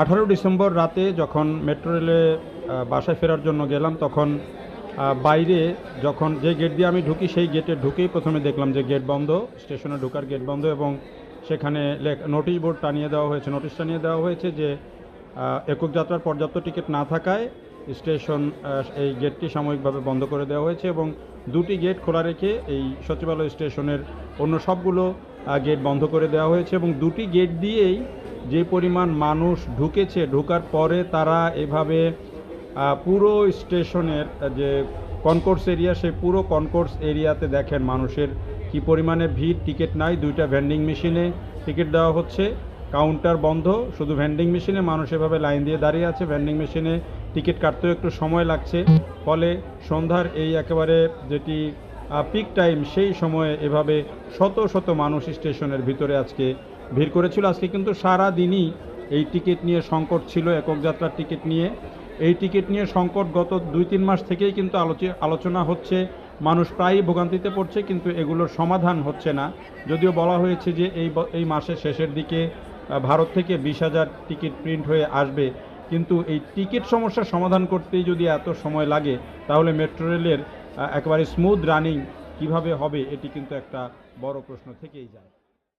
আঠারো ডিসেম্বর রাতে যখন মেট্রো রেলে বাসায় ফেরার জন্য গেলাম, তখন বাইরে যখন যে গেট দিয়ে আমি ঢুকি, সেই গেটে ঢুকেই প্রথমে দেখলাম যে গেট বন্ধ, স্টেশনে ঢোকার গেট বন্ধ এবং সেখানে নোটিশ বোর্ড টানিয়ে দেওয়া হয়েছে। নোটিশ টানিয়ে দেওয়া হয়েছে যে একক যাত্রার পর্যাপ্ত টিকিট না থাকায় স্টেশন এই গেটটি সাময়িকভাবে বন্ধ করে দেওয়া হয়েছে এবং দুটি গেট খোলা রেখে এই সচিবালয় স্টেশনের অন্য সবগুলো গেট বন্ধ করে দেওয়া হয়েছে এবং দুটি গেট দিয়েই যে পরিমাণ মানুষ ঢুকেছে, ঢোকার পরে তারা এভাবে পুরো স্টেশনের যে কনকোর্স এরিয়া, সেই পুরো কনকোর্স এরিয়াতে দেখেন মানুষের কি পরিমাণে ভিড়। টিকিট নাই, দুইটা ভেন্ডিং মেশিনে টিকিট দেওয়া হচ্ছে। কাউন্টার বন্ধ, শুধু ভেন্ডিং মেশিনে মানুষ এভাবে লাইন দিয়ে দাঁড়িয়ে আছে। ভেন্ডিং মেশিনে টিকিট কাটতেও একটু সময় লাগছে। ফলে সন্ধ্যার এই একেবারে যেটি পিক টাইম সেই সময়ে এভাবে শত শত মানুষ স্টেশনের ভিতরে আজকে ভিড় করেছিল। আজকে কিন্তু সারা দিনই এই টিকিট নিয়ে সংকট ছিল, একক যাত্রার টিকিট নিয়ে। এই টিকিট নিয়ে সংকট গত দুই তিন মাস থেকেই কিন্তু আলোচ- আলোচনা হচ্ছে। মানুষ প্রায়ই ভোগান্তিতে পড়ছে, কিন্তু এগুলোর সমাধান হচ্ছে না। যদিও বলা হয়েছে যে এই এই মাসের শেষের দিকে ভারত থেকে বিশ হাজার টিকিট প্রিন্ট হয়ে আসবে। কিন্তু এই টিকিট সমস্যার সমাধান করতেই যদি এত সময় লাগে, তাহলে মেট্রো রেলের একেবারে স্মুথ রানিং কীভাবে হবে এটি কিন্তু একটা বড় প্রশ্ন থেকেই যায়।